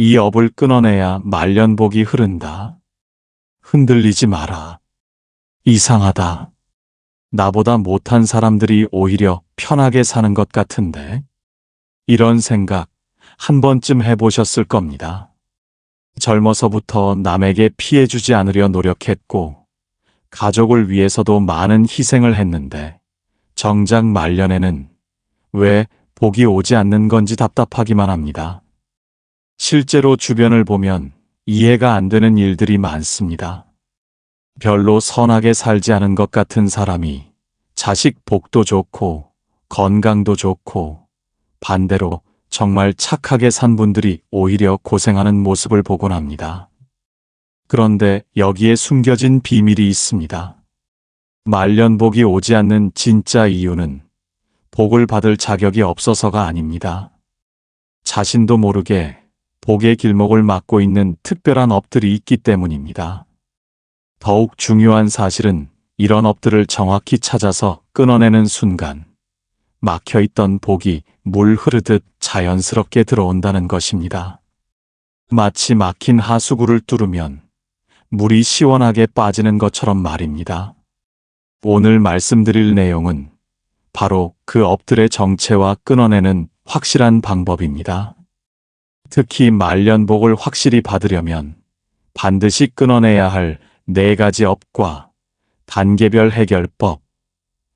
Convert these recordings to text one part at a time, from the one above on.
이 업을 끊어내야 말년복이 흐른다. 흔들리지 마라. 이상하다. 나보다 못한 사람들이 오히려 편하게 사는 것 같은데. 이런 생각 한 번쯤 해보셨을 겁니다. 젊어서부터 남에게 피해주지 않으려 노력했고, 가족을 위해서도 많은 희생을 했는데, 정작 말년에는 왜 복이 오지 않는 건지 답답하기만 합니다. 실제로 주변을 보면 이해가 안 되는 일들이 많습니다. 별로 선하게 살지 않은 것 같은 사람이 자식 복도 좋고 건강도 좋고 반대로 정말 착하게 산 분들이 오히려 고생하는 모습을 보곤 합니다. 그런데 여기에 숨겨진 비밀이 있습니다. 말년복이 오지 않는 진짜 이유는 복을 받을 자격이 없어서가 아닙니다. 자신도 모르게 복의 길목을 막고 있는 특별한 업들이 있기 때문입니다. 더욱 중요한 사실은 이런 업들을 정확히 찾아서 끊어내는 순간 막혀있던 복이 물 흐르듯 자연스럽게 들어온다는 것입니다. 마치 막힌 하수구를 뚫으면 물이 시원하게 빠지는 것처럼 말입니다. 오늘 말씀드릴 내용은 바로 그 업들의 정체와 끊어내는 확실한 방법입니다. 특히 말년복을 확실히 받으려면 반드시 끊어내야 할 네 가지 업과 단계별 해결법,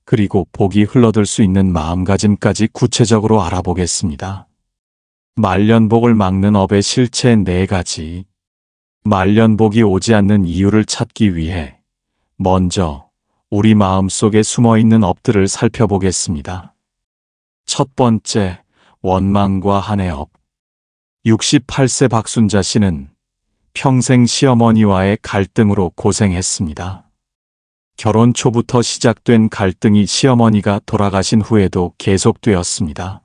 그리고 복이 흘러들 수 있는 마음가짐까지 구체적으로 알아보겠습니다. 말년복을 막는 업의 실체 네 가지. 말년복이 오지 않는 이유를 찾기 위해 먼저 우리 마음 속에 숨어 있는 업들을 살펴보겠습니다. 첫 번째, 원망과 한의 업. 68세 박순자 씨는 평생 시어머니와의 갈등으로 고생했습니다. 결혼 초부터 시작된 갈등이 시어머니가 돌아가신 후에도 계속되었습니다.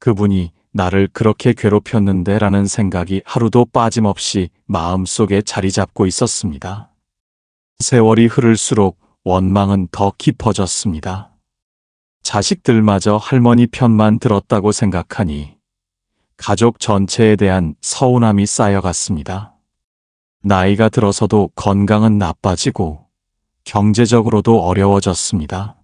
그분이 나를 그렇게 괴롭혔는데 라는 생각이 하루도 빠짐없이 마음속에 자리 잡고 있었습니다. 세월이 흐를수록 원망은 더 깊어졌습니다. 자식들마저 할머니 편만 들었다고 생각하니 가족 전체에 대한 서운함이 쌓여갔습니다. 나이가 들어서도 건강은 나빠지고 경제적으로도 어려워졌습니다.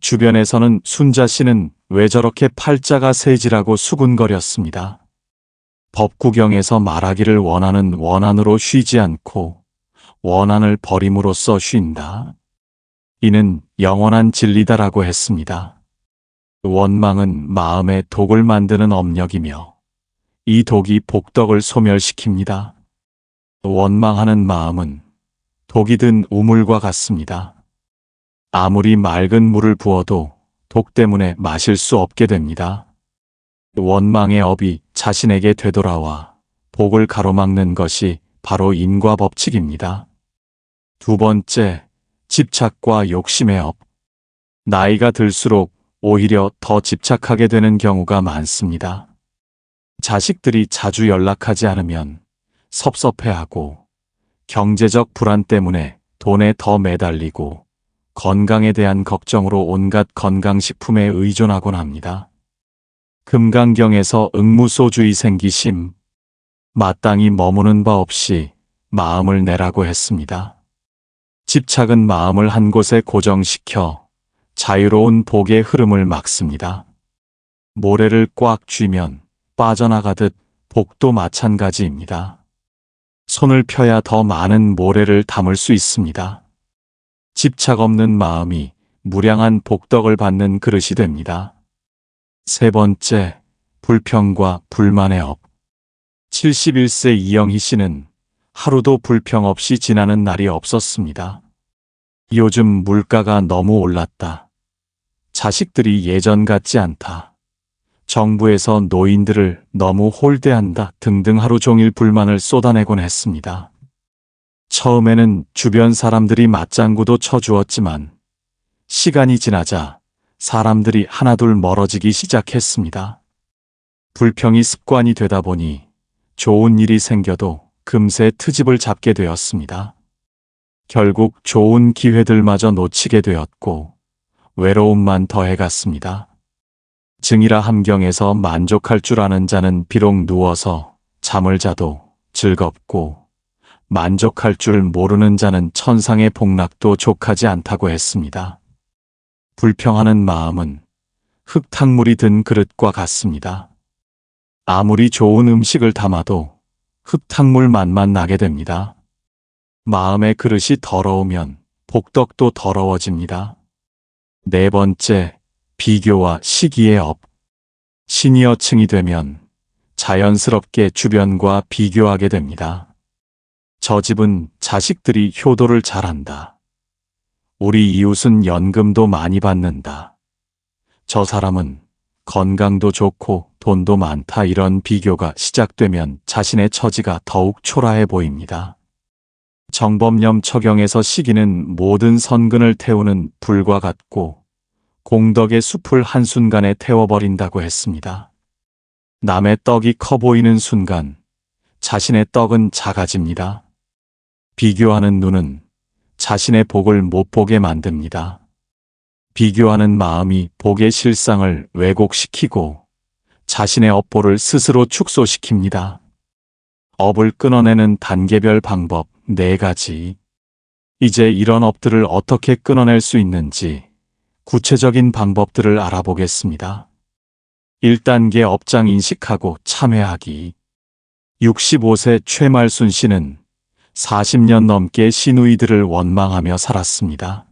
주변에서는 순자 씨는 왜 저렇게 팔자가 세지라고 수군거렸습니다. 법구경에서 말하기를 원하는 원한으로 쉬지 않고 원한을 버림으로써 쉰다. 이는 영원한 진리다라고 했습니다. 원망은 마음의 독을 만드는 업력이며 이 독이 복덕을 소멸시킵니다. 원망하는 마음은 독이 든 우물과 같습니다. 아무리 맑은 물을 부어도 독 때문에 마실 수 없게 됩니다. 원망의 업이 자신에게 되돌아와 복을 가로막는 것이 바로 인과 법칙입니다. 두 번째, 집착과 욕심의 업. 나이가 들수록 오히려 더 집착하게 되는 경우가 많습니다. 자식들이 자주 연락하지 않으면 섭섭해하고 경제적 불안 때문에 돈에 더 매달리고 건강에 대한 걱정으로 온갖 건강식품에 의존하곤 합니다. 금강경에서 응무소주의 생기심, 마땅히 머무는 바 없이 마음을 내라고 했습니다. 집착은 마음을 한 곳에 고정시켜 자유로운 복의 흐름을 막습니다. 모래를 꽉 쥐면 빠져나가듯 복도 마찬가지입니다. 손을 펴야 더 많은 모래를 담을 수 있습니다. 집착 없는 마음이 무량한 복덕을 받는 그릇이 됩니다. 세 번째, 불평과 불만의 업. 71세 이영희 씨는 하루도 불평 없이 지나는 날이 없었습니다. 요즘 물가가 너무 올랐다. 자식들이 예전 같지 않다. 정부에서 노인들을 너무 홀대한다 등등 하루 종일 불만을 쏟아내곤 했습니다. 처음에는 주변 사람들이 맞장구도 쳐주었지만 시간이 지나자 사람들이 하나둘 멀어지기 시작했습니다. 불평이 습관이 되다 보니 좋은 일이 생겨도 금세 트집을 잡게 되었습니다. 결국 좋은 기회들마저 놓치게 되었고 외로움만 더해갔습니다. 증이라 함경에서 만족할 줄 아는 자는 비록 누워서 잠을 자도 즐겁고 만족할 줄 모르는 자는 천상의 복락도 족하지 않다고 했습니다. 불평하는 마음은 흙탕물이 든 그릇과 같습니다. 아무리 좋은 음식을 담아도 흙탕물 맛만 나게 됩니다. 마음의 그릇이 더러우면 복덕도 더러워집니다. 네 번째, 비교와 시기의 업. 시니어층이 되면 자연스럽게 주변과 비교하게 됩니다. 저 집은 자식들이 효도를 잘한다. 우리 이웃은 연금도 많이 받는다. 저 사람은 건강도 좋고 돈도 많다 이런 비교가 시작되면 자신의 처지가 더욱 초라해 보입니다. 정법념 처경에서 시기는 모든 선근을 태우는 불과 같고 공덕의 숲을 한순간에 태워버린다고 했습니다. 남의 떡이 커 보이는 순간 자신의 떡은 작아집니다. 비교하는 눈은 자신의 복을 못 보게 만듭니다. 비교하는 마음이 복의 실상을 왜곡시키고 자신의 업보를 스스로 축소시킵니다. 업을 끊어내는 단계별 방법 네 가지. 이제 이런 업들을 어떻게 끊어낼 수 있는지 구체적인 방법들을 알아보겠습니다. 1단계 업장 인식하고 참회하기. 65세 최말순 씨는 40년 넘게 시누이들을 원망하며 살았습니다.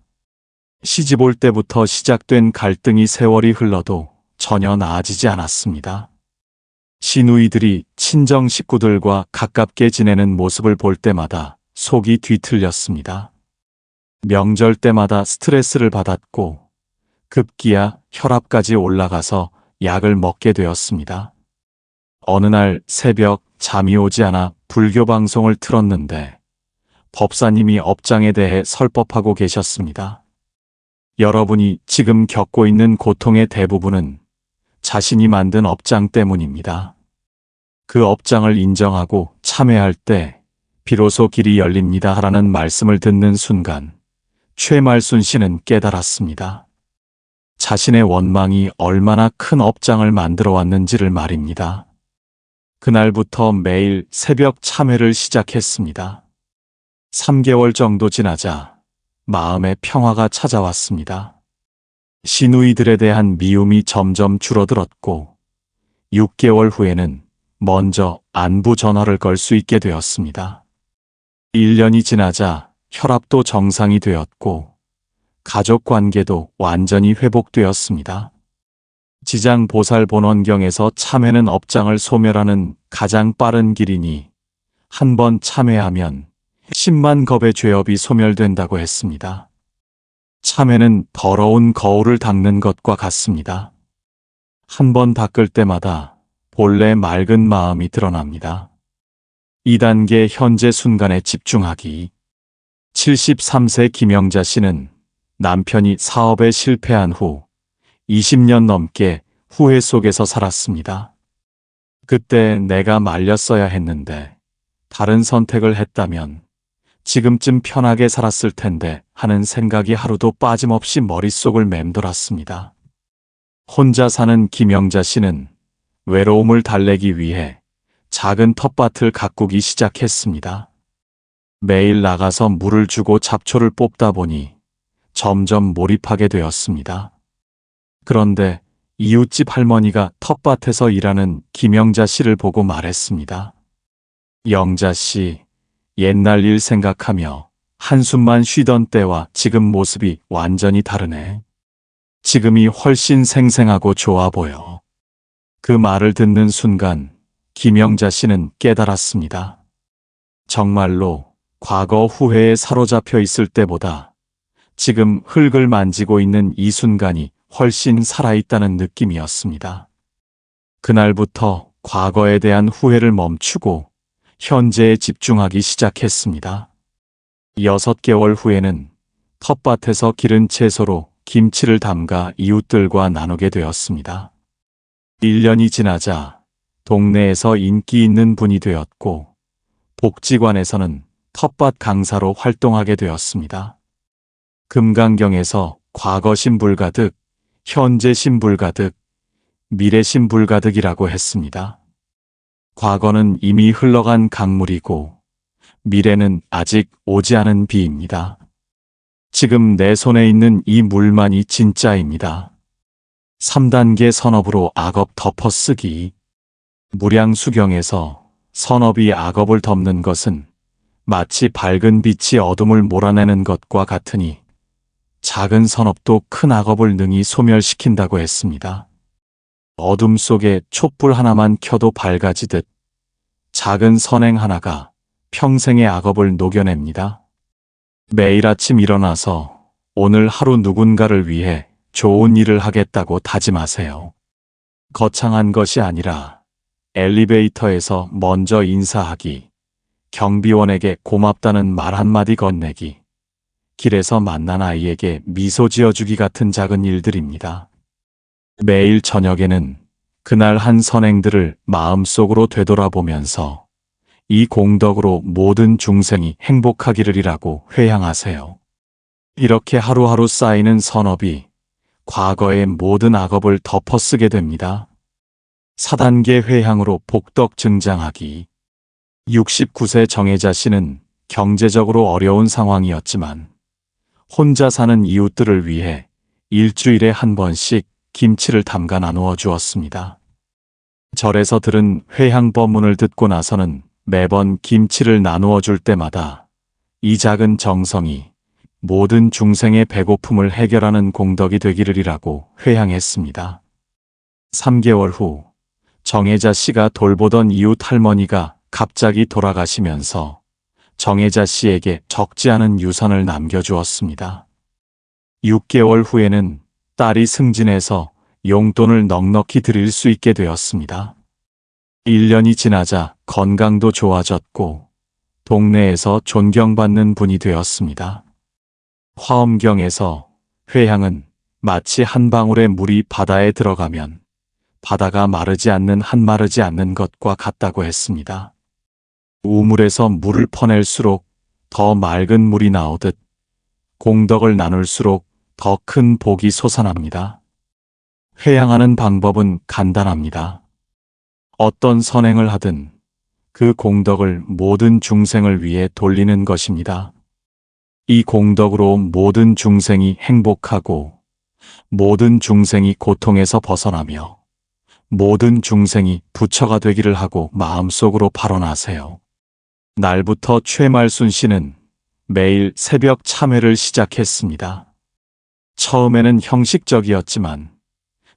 시집 올 때부터 시작된 갈등이 세월이 흘러도 전혀 나아지지 않았습니다. 시누이들이 친정 식구들과 가깝게 지내는 모습을 볼 때마다 속이 뒤틀렸습니다. 명절 때마다 스트레스를 받았고 급기야 혈압까지 올라가서 약을 먹게 되었습니다. 어느 날 새벽 잠이 오지 않아 불교 방송을 틀었는데 법사님이 업장에 대해 설법하고 계셨습니다. 여러분이 지금 겪고 있는 고통의 대부분은 자신이 만든 업장 때문입니다. 그 업장을 인정하고 참회할 때 비로소 길이 열립니다 하라는 말씀을 듣는 순간 최말순 씨는 깨달았습니다. 자신의 원망이 얼마나 큰 업장을 만들어 왔는지를 말입니다. 그날부터 매일 새벽 참회를 시작했습니다. 3개월 정도 지나자 마음의 평화가 찾아왔습니다. 시누이들에 대한 미움이 점점 줄어들었고 6개월 후에는 먼저 안부 전화를 걸 수 있게 되었습니다. 1년이 지나자 혈압도 정상이 되었고 가족 관계도 완전히 회복되었습니다. 지장 보살 본원경에서 참회는 업장을 소멸하는 가장 빠른 길이니 한 번 참회하면 10만 겁의 죄업이 소멸된다고 했습니다. 참회는 더러운 거울을 닦는 것과 같습니다. 한 번 닦을 때마다 본래 맑은 마음이 드러납니다. 2단계 현재 순간에 집중하기. 73세 김영자 씨는 남편이 사업에 실패한 후 20년 넘게 후회 속에서 살았습니다. 그때 내가 말렸어야 했는데 다른 선택을 했다면 지금쯤 편하게 살았을 텐데 하는 생각이 하루도 빠짐없이 머릿속을 맴돌았습니다. 혼자 사는 김영자 씨는 외로움을 달래기 위해 작은 텃밭을 가꾸기 시작했습니다. 매일 나가서 물을 주고 잡초를 뽑다 보니 점점 몰입하게 되었습니다. 그런데 이웃집 할머니가 텃밭에서 일하는 김영자 씨를 보고 말했습니다. 영자 씨, 옛날 일 생각하며 한숨만 쉬던 때와 지금 모습이 완전히 다르네. 지금이 훨씬 생생하고 좋아 보여. 그 말을 듣는 순간 김영자 씨는 깨달았습니다. 정말로 과거 후회에 사로잡혀 있을 때보다 지금 흙을 만지고 있는 이 순간이 훨씬 살아있다는 느낌이었습니다. 그날부터 과거에 대한 후회를 멈추고 현재에 집중하기 시작했습니다. 여섯 개월 후에는 텃밭에서 기른 채소로 김치를 담가 이웃들과 나누게 되었습니다. 1년이 지나자 동네에서 인기 있는 분이 되었고 복지관에서는 텃밭 강사로 활동하게 되었습니다. 금강경에서 과거 신불가득, 현재 신불가득, 미래 신불가득이라고 했습니다. 과거는 이미 흘러간 강물이고 미래는 아직 오지 않은 비입니다. 지금 내 손에 있는 이 물만이 진짜입니다. 3단계 선업으로 악업 덮어쓰기. 무량수경에서 선업이 악업을 덮는 것은 마치 밝은 빛이 어둠을 몰아내는 것과 같으니 작은 선업도 큰 악업을 능히 소멸시킨다고 했습니다. 어둠 속에 촛불 하나만 켜도 밝아지듯 작은 선행 하나가 평생의 악업을 녹여냅니다. 매일 아침 일어나서 오늘 하루 누군가를 위해 좋은 일을 하겠다고 다짐하세요. 거창한 것이 아니라 엘리베이터에서 먼저 인사하기, 경비원에게 고맙다는 말 한마디 건네기, 길에서 만난 아이에게 미소 지어주기 같은 작은 일들입니다. 매일 저녁에는 그날 한 선행들을 마음속으로 되돌아보면서 이 공덕으로 모든 중생이 행복하기를이라고 회향하세요. 이렇게 하루하루 쌓이는 선업이 과거의 모든 악업을 덮어쓰게 됩니다. 4단계 회향으로 복덕 증장하기. 69세 정혜자 씨는 경제적으로 어려운 상황이었지만 혼자 사는 이웃들을 위해 일주일에 한 번씩 김치를 담가 나누어 주었습니다. 절에서 들은 회향 법문을 듣고 나서는 매번 김치를 나누어 줄 때마다 이 작은 정성이 모든 중생의 배고픔을 해결하는 공덕이 되기를이라고 회향했습니다. 3개월 후 정혜자 씨가 돌보던 이웃 할머니가 갑자기 돌아가시면서 정혜자 씨에게 적지 않은 유산을 남겨주었습니다. 6개월 후에는 딸이 승진해서 용돈을 넉넉히 드릴 수 있게 되었습니다. 1년이 지나자 건강도 좋아졌고 동네에서 존경받는 분이 되었습니다. 화엄경에서 회향은 마치 한 방울의 물이 바다에 들어가면 바다가 마르지 않는 한 마르지 않는 것과 같다고 했습니다. 우물에서 물을 퍼낼수록 더 맑은 물이 나오듯 공덕을 나눌수록 더 큰 복이 솟아납니다. 회양하는 방법은 간단합니다. 어떤 선행을 하든 그 공덕을 모든 중생을 위해 돌리는 것입니다. 이 공덕으로 모든 중생이 행복하고 모든 중생이 고통에서 벗어나며 모든 중생이 부처가 되기를 하고 마음속으로 발언하세요. 날부터 최말순 씨는 매일 새벽 참회를 시작했습니다. 처음에는 형식적이었지만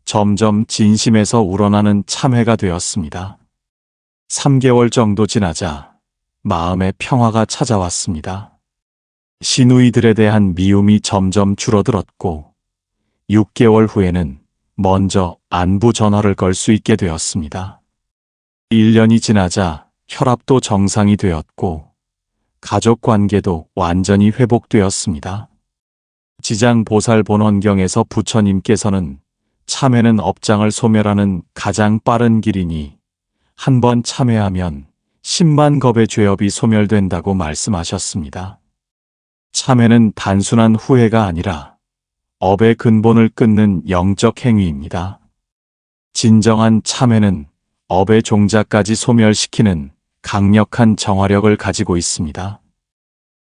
점점 진심에서 우러나는 참회가 되었습니다. 3개월 정도 지나자 마음의 평화가 찾아왔습니다. 시누이들에 대한 미움이 점점 줄어들었고 6개월 후에는 먼저 안부 전화를 걸 수 있게 되었습니다. 1년이 지나자 혈압도 정상이 되었고 가족 관계도 완전히 회복되었습니다. 지장 보살 본원경에서 부처님께서는 참회는 업장을 소멸하는 가장 빠른 길이니 한 번 참회하면 10만 겁의 죄업이 소멸된다고 말씀하셨습니다. 참회는 단순한 후회가 아니라 업의 근본을 끊는 영적 행위입니다. 진정한 참회는 업의 종자까지 소멸시키는 강력한 정화력을 가지고 있습니다.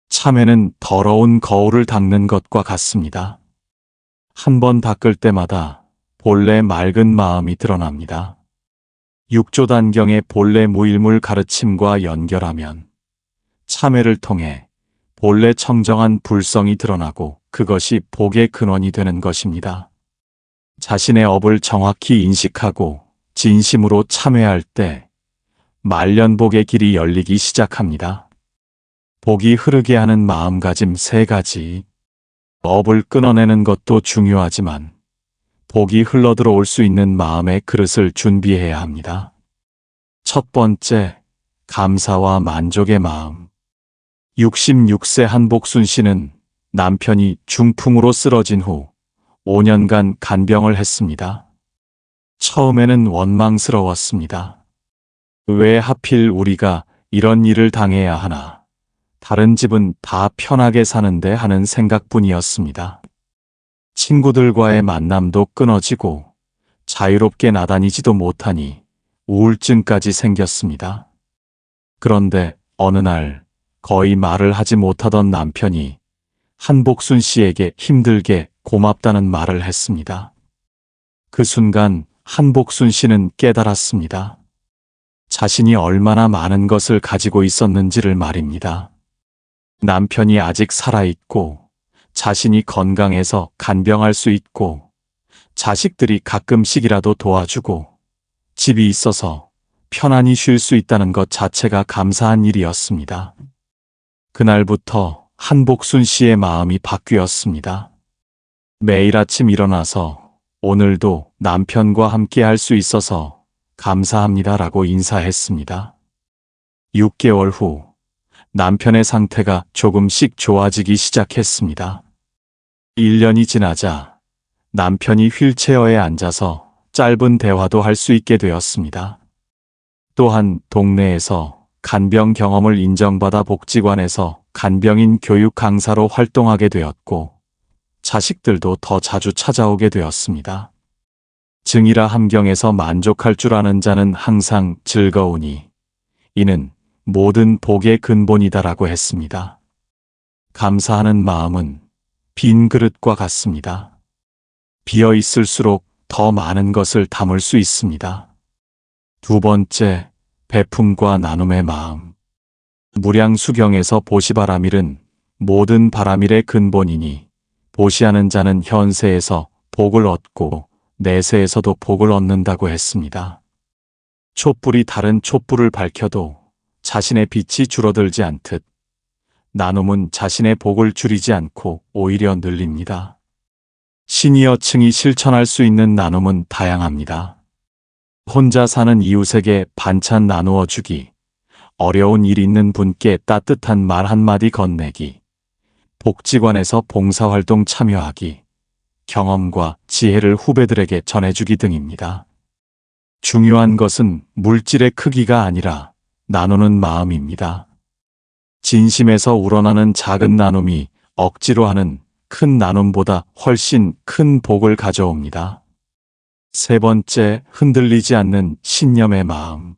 참회는 더러운 거울을 닦는 것과 같습니다. 한 번 닦을 때마다 본래 맑은 마음이 드러납니다. 육조 단경의 본래 무일물 가르침과 연결하면 참회를 통해 본래 청정한 불성이 드러나고 그것이 복의 근원이 되는 것입니다. 자신의 업을 정확히 인식하고 진심으로 참회할 때 말년복의 길이 열리기 시작합니다. 복이 흐르게 하는 마음가짐 세 가지. 업을 끊어내는 것도 중요하지만 복이 흘러들어올 수 있는 마음의 그릇을 준비해야 합니다. 첫 번째, 감사와 만족의 마음. 66세 한복순 씨는 남편이 중풍으로 쓰러진 후 5년간 간병을 했습니다. 처음에는 원망스러웠습니다. 왜 하필 우리가 이런 일을 당해야 하나. 다른 집은 다 편하게 사는데 하는 생각뿐이었습니다. 친구들과의 만남도 끊어지고 자유롭게 나다니지도 못하니 우울증까지 생겼습니다. 그런데 어느 날 거의 말을 하지 못하던 남편이 한복순 씨에게 힘들게 고맙다는 말을 했습니다. 그 순간 한복순 씨는 깨달았습니다. 자신이 얼마나 많은 것을 가지고 있었는지를 말입니다. 남편이 아직 살아있고, 자신이 건강해서 간병할 수 있고, 자식들이 가끔씩이라도 도와주고, 집이 있어서 편안히 쉴 수 있다는 것 자체가 감사한 일이었습니다. 그날부터 한복순 씨의 마음이 바뀌었습니다. 매일 아침 일어나서 오늘도 남편과 함께 할 수 있어서 감사합니다 라고 인사했습니다. 6개월 후 남편의 상태가 조금씩 좋아지기 시작했습니다. 1년이 지나자 남편이 휠체어에 앉아서 짧은 대화도 할 수 있게 되었습니다. 또한 동네에서 간병 경험을 인정받아 복지관에서 간병인 교육 강사로 활동하게 되었고, 자식들도 더 자주 찾아오게 되었습니다. 증이라 함경에서 만족할 줄 아는 자는 항상 즐거우니, 이는 모든 복의 근본이다라고 했습니다. 감사하는 마음은 빈 그릇과 같습니다. 비어 있을수록 더 많은 것을 담을 수 있습니다. 두 번째, 베품과 나눔의 마음. 무량수경에서 보시바라밀은 모든 바라밀의 근본이니 보시하는 자는 현세에서 복을 얻고 내세에서도 복을 얻는다고 했습니다. 촛불이 다른 촛불을 밝혀도 자신의 빛이 줄어들지 않듯 나눔은 자신의 복을 줄이지 않고 오히려 늘립니다. 시니어층이 실천할 수 있는 나눔은 다양합니다. 혼자 사는 이웃에게 반찬 나누어 주기, 어려운 일 있는 분께 따뜻한 말 한마디 건네기, 복지관에서 봉사활동 참여하기, 경험과 지혜를 후배들에게 전해주기 등입니다. 중요한 것은 물질의 크기가 아니라 나누는 마음입니다. 진심에서 우러나는 작은 나눔이 억지로 하는 큰 나눔보다 훨씬 큰 복을 가져옵니다. 세 번째, 흔들리지 않는 신념의 마음.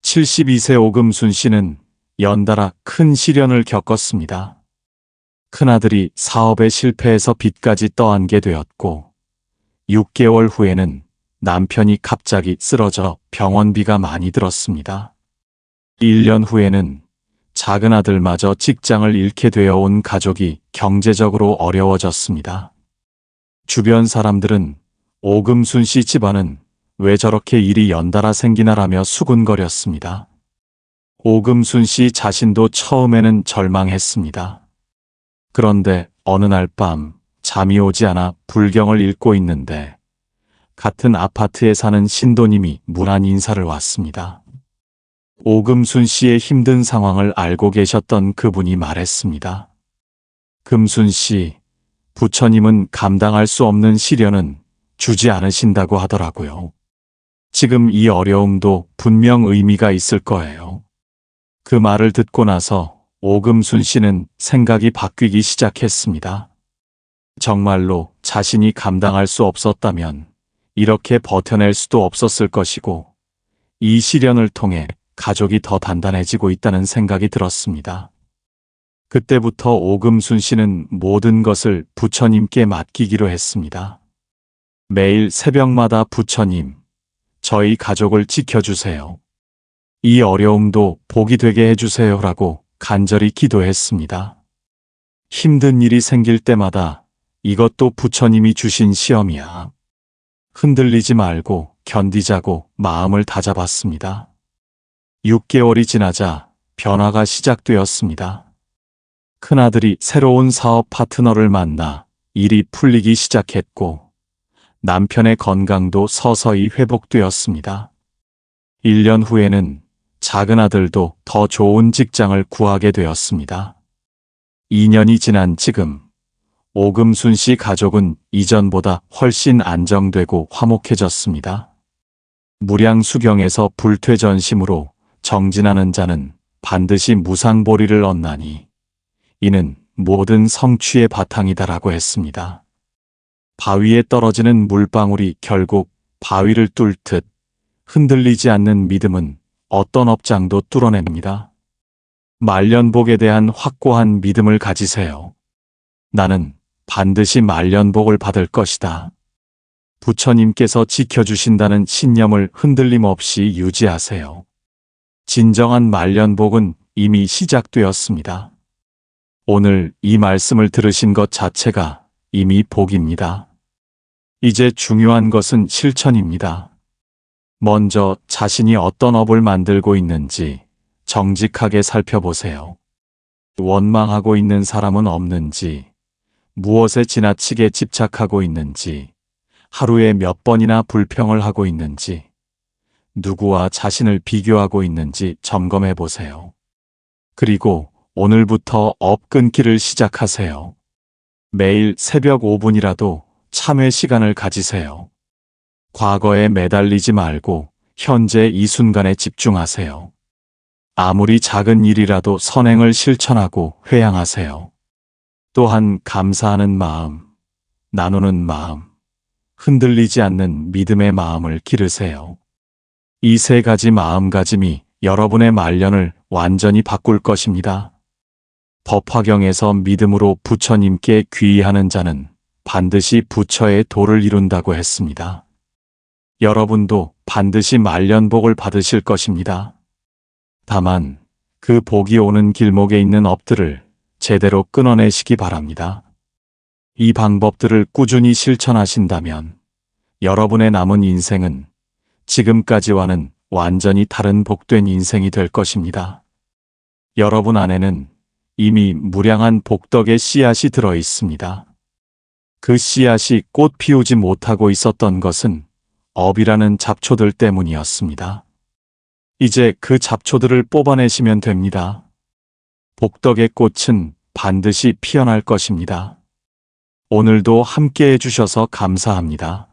72세 오금순 씨는 연달아 큰 시련을 겪었습니다. 큰아들이 사업에 실패해서 빚까지 떠안게 되었고, 6개월 후에는 남편이 갑자기 쓰러져 병원비가 많이 들었습니다. 1년 후에는 작은 아들마저 직장을 잃게 되어 온 가족이 경제적으로 어려워졌습니다. 주변 사람들은 오금순 씨 집안은 왜 저렇게 일이 연달아 생기나라며 수군거렸습니다. 오금순 씨 자신도 처음에는 절망했습니다. 그런데 어느 날 밤 잠이 오지 않아 불경을 읽고 있는데 같은 아파트에 사는 신도님이 무난 인사를 왔습니다. 오금순 씨의 힘든 상황을 알고 계셨던 그분이 말했습니다. 금순 씨, 부처님은 감당할 수 없는 시련은 주지 않으신다고 하더라고요. 지금 이 어려움도 분명 의미가 있을 거예요. 그 말을 듣고 나서 오금순 씨는 생각이 바뀌기 시작했습니다. 정말로 자신이 감당할 수 없었다면 이렇게 버텨낼 수도 없었을 것이고 이 시련을 통해 가족이 더 단단해지고 있다는 생각이 들었습니다. 그때부터 오금순 씨는 모든 것을 부처님께 맡기기로 했습니다. 매일 새벽마다 부처님, 저희 가족을 지켜주세요. 이 어려움도 복이 되게 해주세요라고 간절히 기도했습니다. 힘든 일이 생길 때마다 이것도 부처님이 주신 시험이야. 흔들리지 말고 견디자고 마음을 다잡았습니다. 6개월이 지나자 변화가 시작되었습니다. 큰아들이 새로운 사업 파트너를 만나 일이 풀리기 시작했고 남편의 건강도 서서히 회복되었습니다. 1년 후에는 작은 아들도 더 좋은 직장을 구하게 되었습니다. 2년이 지난 지금 오금순 씨 가족은 이전보다 훨씬 안정되고 화목해졌습니다. 무량수경에서 불퇴전심으로 정진하는 자는 반드시 무상보리를 얻나니 이는 모든 성취의 바탕이다라고 했습니다. 바위에 떨어지는 물방울이 결국 바위를 뚫듯 흔들리지 않는 믿음은 어떤 업장도 뚫어냅니다. 말년복에 대한 확고한 믿음을 가지세요. 나는 반드시 말년복을 받을 것이다. 부처님께서 지켜주신다는 신념을 흔들림 없이 유지하세요. 진정한 말년복은 이미 시작되었습니다. 오늘 이 말씀을 들으신 것 자체가 이미 복입니다. 이제 중요한 것은 실천입니다. 먼저 자신이 어떤 업을 만들고 있는지 정직하게 살펴보세요. 원망하고 있는 사람은 없는지, 무엇에 지나치게 집착하고 있는지, 하루에 몇 번이나 불평을 하고 있는지, 누구와 자신을 비교하고 있는지 점검해 보세요. 그리고 오늘부터 업 끊기를 시작하세요. 매일 새벽 5분이라도 참회 시간을 가지세요. 과거에 매달리지 말고 현재 이 순간에 집중하세요. 아무리 작은 일이라도 선행을 실천하고 회양하세요. 또한 감사하는 마음, 나누는 마음, 흔들리지 않는 믿음의 마음을 기르세요. 이 세 가지 마음가짐이 여러분의 말년을 완전히 바꿀 것입니다. 법화경에서 믿음으로 부처님께 귀의하는 자는 반드시 부처의 도를 이룬다고 했습니다. 여러분도 반드시 말년복을 받으실 것입니다. 다만 그 복이 오는 길목에 있는 업들을 제대로 끊어내시기 바랍니다. 이 방법들을 꾸준히 실천하신다면 여러분의 남은 인생은 지금까지와는 완전히 다른 복된 인생이 될 것입니다. 여러분 안에는 이미 무량한 복덕의 씨앗이 들어 있습니다. 그 씨앗이 꽃 피우지 못하고 있었던 것은 업이라는 잡초들 때문이었습니다. 이제 그 잡초들을 뽑아내시면 됩니다. 복덕의 꽃은 반드시 피어날 것입니다. 오늘도 함께 해주셔서 감사합니다.